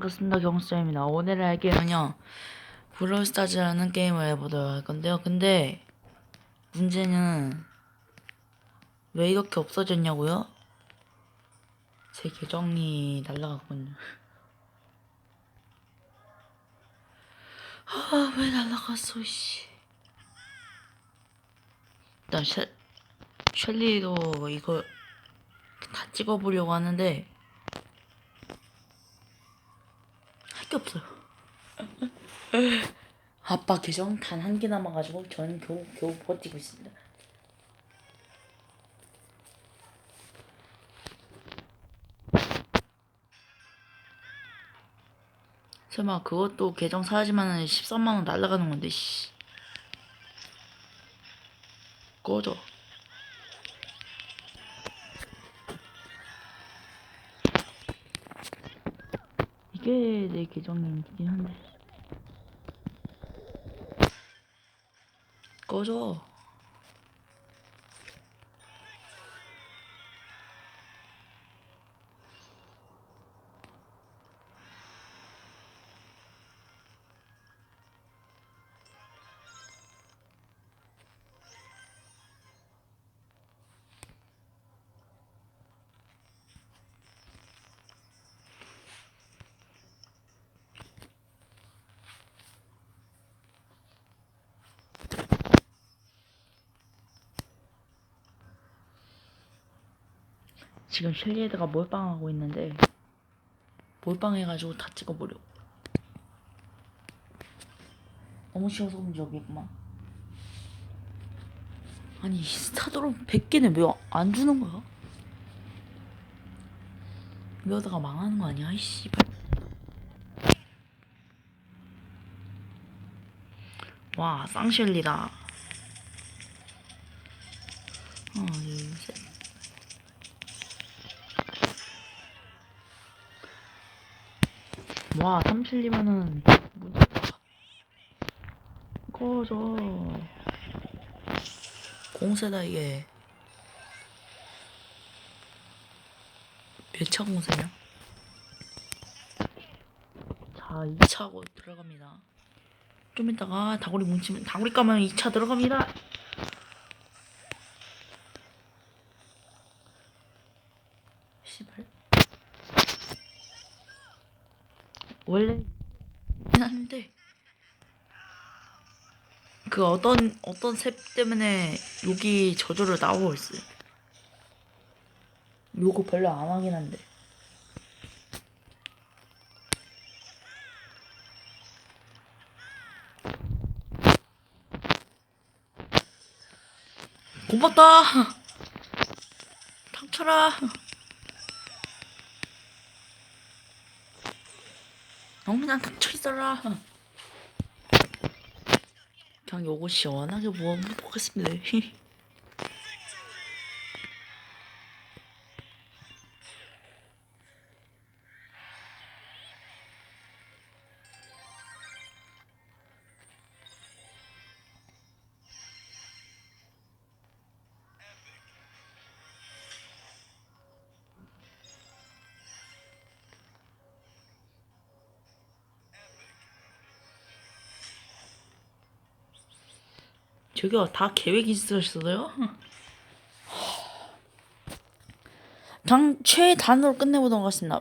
반갑습니다. 경수입니다. 오늘 할 게임은요. 브롤스타즈라는 게임을 해보도록 할 건데요. 근데 문제는 왜 이렇게 없어졌냐고요? 제 계정이 날라갔군요. 아왜 날라갔어 씨. 일단 쉘, 셸리도 이거 다 찍어보려고 하는데 할 게 없어요. 아빠 계정 단 한 개 남아가지고 저는 겨우 겨우 버티고 있습니다. 설마 그것도 계정 사야지만 13만 원 날라가는 건데 씨. 꺼져. 이게 내 계정이긴 한데. 꺼져. 지금 셸리에다가 몰빵하고 있는데 몰빵해가지고 다 찍어버려. 너무 쉬워서 그런지 여기구만. 아니 스타드론 100개는 왜 안 주는 거야? 이러다가 망하는 거 아니야? 이 씨발. 와 쌍셸리다. 와, 37이면은 꺼져. 공세다 이게. 몇 차 공세냐? 자, 2차고 들어갑니다. 좀 이따가 다구리 뭉치면 다구리 까면 2차 들어갑니다. 씨발. 원래 한데 그 어떤 어떤 셉 때문에 여기 저절로 나오고 있어요. 요거 별로 안 하긴 한데. 고맙다. 닥쳐라. 형 그냥 닥쳐 있어라. 그냥 요거 시원하게 모아 보겠습니다. 저기요 다 계획이 있으셨어요? 그냥 최단으로 끝내보도록 하겠습니다.